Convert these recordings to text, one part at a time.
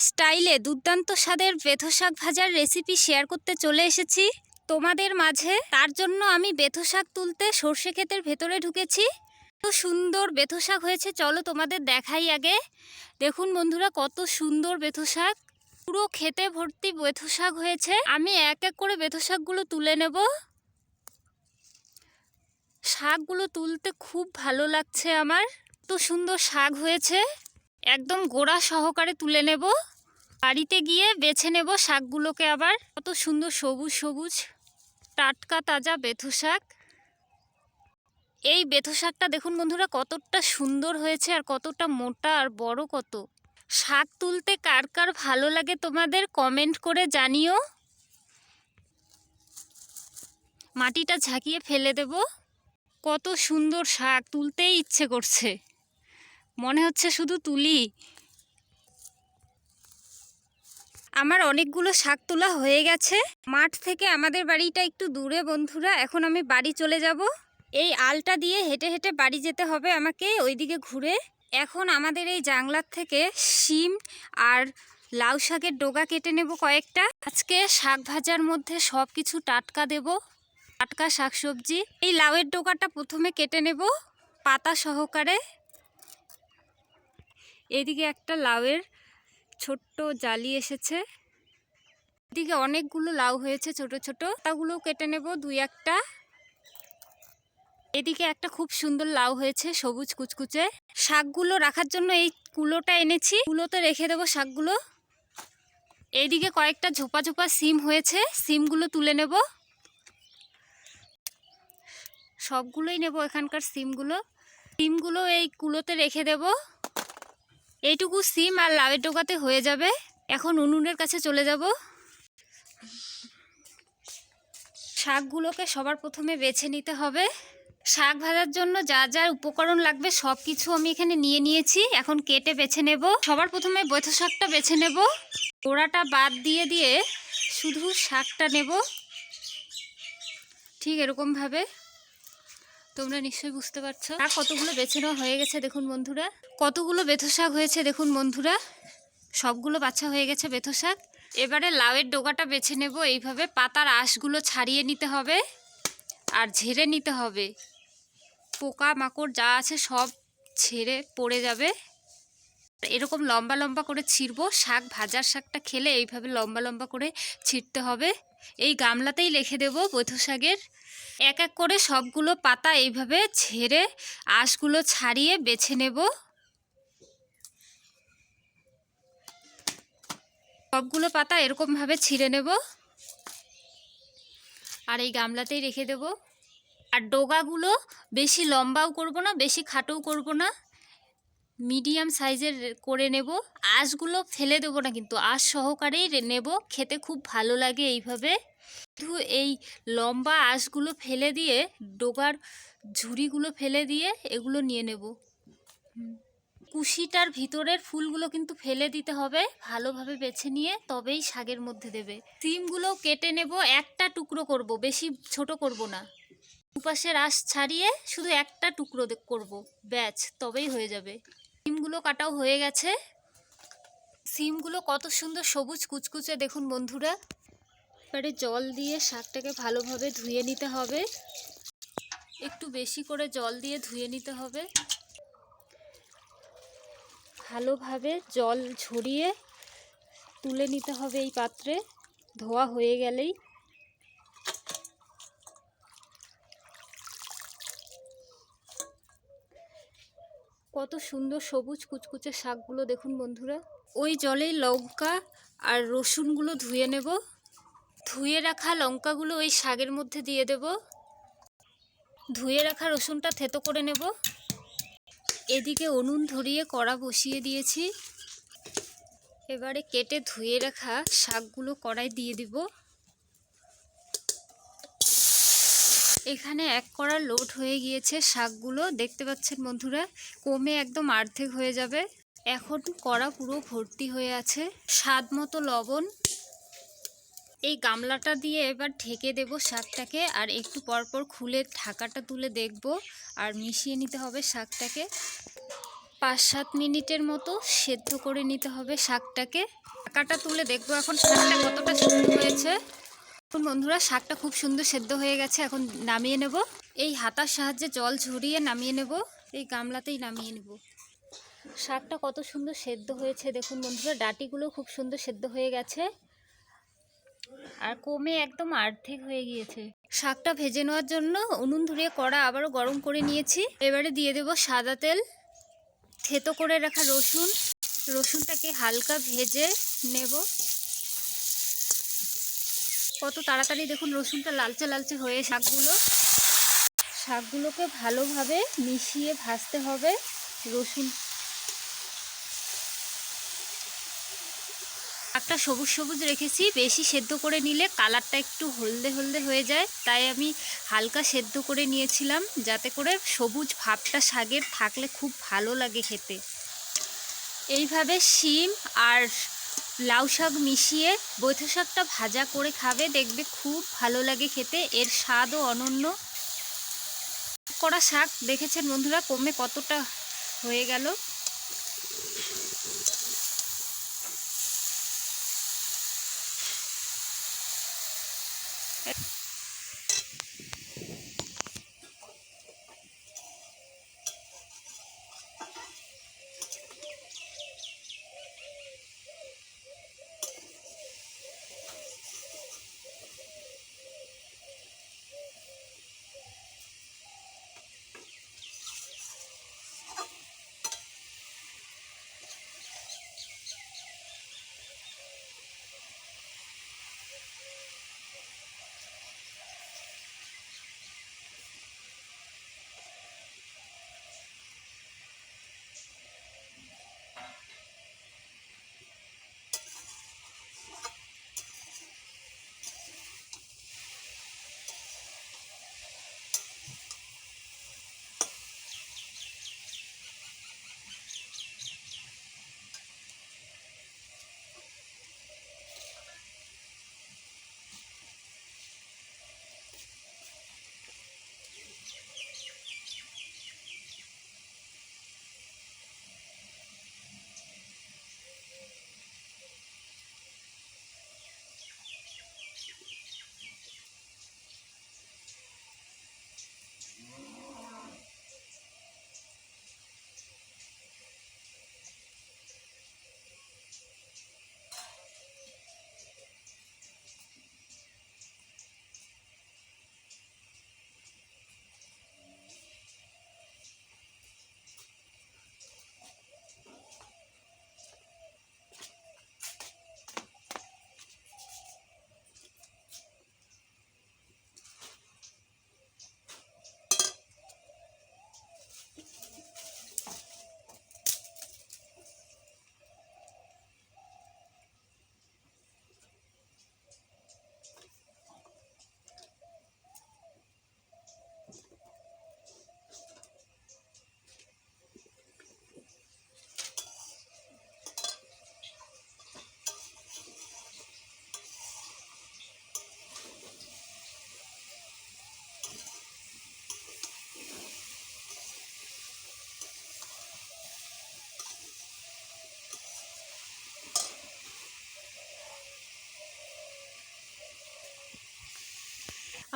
স্টাইলে দুর্দান্ত স্বাদের বেথো শাক ভাজার রেসিপি শেয়ার করতে চলে এসেছি। তোমাদের মাঝে তার জন্য আমি বেথো শাক তুলতে সর্ষে ক্ষেতের ভেতরে ঢুকেছি। কত সুন্দর বেথো শাক হয়েছে, চলো তোমাদের দেখাই আগে। দেখুন বন্ধুরা, কত সুন্দর বেথো শাক। পুরো খেতে ভর্তি বেথো শাক হয়েছে। আমি এক এক করে বেথো শাকগুলো তুলে নেব। শাকগুলো তুলতে খুব ভালো লাগছে আমার। কত সুন্দর শাক হয়েছে। একদম গোড়া সহকারে তুলে নেব। বাড়িতে গিয়ে বেছে নেব শাকগুলোকে আবার। কত সুন্দর সবুজ সবুজ টাটকা তাজা বেথু শাক। এই বেথু শাকটা দেখুন বন্ধুরা, কতটা সুন্দর হয়েছে আর কতটা মোটা আর বড় কত। শাক তুলতে কার কার ভালো লাগে তোমাদের কমেন্ট করে জানিও। মাটিটা ঝাঁকিয়ে ফেলে দেব। কত সুন্দর শাক তুলতেই ইচ্ছে করছে। মনে হচ্ছে শুধু তুলি। আমার অনেকগুলো শাক তোলা হয়ে গেছে। মাঠ থেকে আমাদের বাড়িটা একটু দূরে, বন্ধুরা। এখন আমি বাড়ি চলে যাব। এই আলটা দিয়ে হেঁটে হেঁটে বাড়ি যেতে হবে আমাকে, ওইদিকে ঘুরে। এখন আমাদের এই জাংলার থেকে শিম আর লাউ শাকের ডোগা কেটে নেব কয়েকটা। আজকে শাক ভাজার মধ্যে সব কিছু টাটকা দেব, টাটকা শাকসবজি। এই লাউয়ের ডোগাটা প্রথমে কেটে নেব পাতা সহকারে। এদিকে একটা লাউয়ের ছোট্ট জালি এসেছে। এদিকে অনেকগুলো লাউ হয়েছে ছোট ছোট। তাগুলো কেটে নেব দুই একটা। এদিকে একটা খুব সুন্দর লাউ হয়েছে সবুজ কুচকুচে। শাকগুলো রাখার জন্য এই কুলোটা এনেছি। কুলোতে রেখে দেবো শাকগুলো। এইদিকে কয়েকটা ঝোপা ঝোপা সিম হয়েছে। সিমগুলো তুলে নেব। সবগুলোই নেব এখানকার সিমগুলো। সিমগুলো এই কুলোতে রেখে দেবো। এইটুকু সিম আর লাউয়ের ডোকাতে হয়ে যাবে। এখন উনুনের কাছে চলে যাব। শাকগুলোকে সবার প্রথমে বেছে নিতে হবে। শাক ভাজার জন্য যা যা উপকরণ লাগবে সব কিছু আমি এখানে নিয়ে নিয়েছি। এখন কেটে বেছে নেব। সবার প্রথমে বৈথ শাকটা বেছে নেব। গোড়াটা বাদ দিয়ে দিয়ে শুধু শাকটা নেব। ঠিক এরকমভাবে। তোমরা নিশ্চয়ই বুঝতে পারছ। আর কতগুলো বেছে নেওয়া হয়ে গেছে দেখুন বন্ধুরা। কতগুলো বেথো শাক হয়েছে দেখুন বন্ধুরা। সবগুলো বাচ্চা হয়ে গেছে বেথো শাক। এবারে লাউয়ের ডোগাটা বেছে নেব, এইভাবে পাতার আঁশগুলো ছাড়িয়ে নিতে হবে আর ঝেড়ে নিতে হবে। পোকা মাকড় যা আছে সব ছেড়ে পড়ে যাবে। এরকম লম্বা লম্বা করে ছিঁড়বো। শাক, ভাজার শাকটা খেলে এইভাবে লম্বা লম্বা করে ছিঁড়তে হবে। এই গামলাতেই লিখে দেবো বৈথ শাকের। এক এক করে সবগুলো পাতা এইভাবে ঝেড়ে আঁশগুলো ছাড়িয়ে বেছে নেব। সবগুলো পাতা এরকমভাবে ছিঁড়ে নেব। আর এই গামলাতেই রেখে দেব। আর ডোগাগুলো বেশি লম্বাও করব না, বেশি খাটোও করব না। মিডিয়াম সাইজের করে নেব। আঁশগুলো ফেলে দেবো না কিন্তু, আঁশ সহকারেই নেব। খেতে খুব ভালো লাগে এইভাবে। শুধু এই লম্বা আঁশগুলো ফেলে দিয়ে, ডোগার ঝুড়িগুলো ফেলে দিয়ে এগুলো নিয়ে নেব। কুশিটার ভিতরের ফুলগুলো কিন্তু ফেলে দিতে হবে, ভালোভাবে বেছে নিয়ে তবেই শাকের মধ্যে দেবে। সিমগুলো কেটে নেব, একটা টুকরো করব, বেশি ছোট করব না। দুপাশের আঁশ ছাড়িয়ে শুধু একটা টুকরো করব। ব্যাচ, তবেই হয়ে যাবে। সিমগুলো কাটাও হয়ে গেছে। সিমগুলো কত সুন্দর সবুজ কুচকুচে, দেখুন বন্ধুরা। এবারে জল দিয়ে শাকটাকে ভালোভাবে ধুয়ে নিতে হবে। একটু বেশি করে জল দিয়ে ধুয়ে নিতে হবে। ভালোভাবে জল ঝরিয়ে তুলে নিতে হবে এই পাত্রে। ধোয়া হয়ে গেলেই কত সুন্দর সবুজ কুচকুচে শাকগুলো দেখুন বন্ধুরা। ওই জলেই লঙ্কা আর রসুনগুলো ধুয়ে নেব। ধুয়ে রাখা লঙ্কাগুলো ওই শাকের মধ্যে দিয়ে দেব। ধুয়ে রাখা রসুনটা থেতো করে নেব। এদিকে উনুন ধরিয়ে কড়া বসিয়ে দিয়েছি। এবারে কেটে ধুয়ে রাখা শাকগুলো কড়াই দিয়ে দিব। এখানে এক কড়া লোড হয়ে গিয়েছে শাকগুলো। দেখতে পাচ্ছেন বন্ধুরা, কমে একদম আর্ধেক হয়ে যাবে। এখন কড়া পুরো ভর্তি হয়ে আছে। স্বাদ মতো লবণ। এই গামলাটা দিয়ে এবার ঢেকে দেব শাকটাকে আর একটু পরপর খুলে ঢাকাটা তুলে দেখব আর মিশিয়ে নিতে হবে শাকটাকে। পাঁচ সাত মিনিটের মতো সেদ্ধ করে নিতে হবে শাকটাকে। ঢাকাটা তুলে দেখব এখন শাকটা কতটা সেদ্ধ হয়েছে। এখন বন্ধুরা শাকটা খুব সুন্দর সেদ্ধ হয়ে গেছে, এখন নামিয়ে নেব। এই হাতার সাহায্যে জল ঝরিয়ে নামিয়ে নেব, এই গামলাতেই নামিয়ে নেব। শাকটা কত সুন্দর সেদ্ধ হয়েছে, দেখুন বন্ধুরা, ডাটিগুলো খুব সুন্দর সেদ্ধ হয়ে গেছে। আর কমে একদম আর্ধেক হয়ে গিয়েছে। শাকটা ভেজে নেওয়ার জন্য উনুন ধরিয়ে কড়া আবারও গরম করে নিয়েছি। এবারে দিয়ে দেব সাদা তেল, থেতো করে রাখা রসুন। রসুনটাকে হালকা ভেজে নেব। কত তাড়াতাড়ি দেখুন রসুনটা লালচে লালচে হয়ে শাকগুলো। শাকগুলোকে ভালোভাবে মিশিয়ে ভাজতে হবে রসুন। শাকটা সবুজ সবুজ রেখেছি, বেশি সেদ্ধ করে নিলে কালারটা একটু হলদে হলদে হয়ে যায়, তাই আমি হালকা সেদ্ধ করে নিয়েছিলাম যাতে করে সবুজ ভাবটা শাকের থাকলে খুব ভালো লাগে খেতে। এইভাবে শিম আর লাউ শাক মিশিয়ে বৈথা শাকটা ভাজা করে খাবে, দেখবে খুব ভালো লাগে খেতে, এর স্বাদও অনন্য। করা শাক দেখেছেন বন্ধুরা, কমে কতটা হয়ে গেল?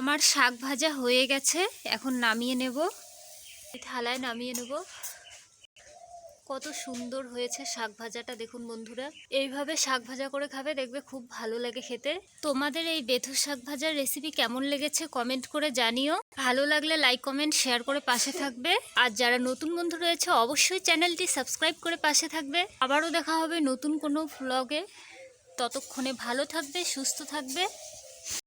আমার শাক ভাজা হয়ে গেছে, এখন নামিয়ে নেব। থালায় নামিয়ে নেব। কত সুন্দর হয়েছে শাক ভাজাটা, দেখুন বন্ধুরা। এইভাবে শাক ভাজা করে খাবে, দেখবে খুব ভালো লাগে খেতে। তোমাদের এই বেথু শাক ভাজার রেসিপি কেমন লেগেছে কমেন্ট করে জানিও। ভালো লাগলে লাইক কমেন্ট শেয়ার করে পাশে থাকবে। আর যারা নতুন বন্ধু রয়েছে, অবশ্যই চ্যানেলটি সাবস্ক্রাইব করে পাশে থাকবে। আবারও দেখা হবে নতুন কোনো ভ্লগে ততক্ষণে ভালো থাকবে, সুস্থ থাকবে।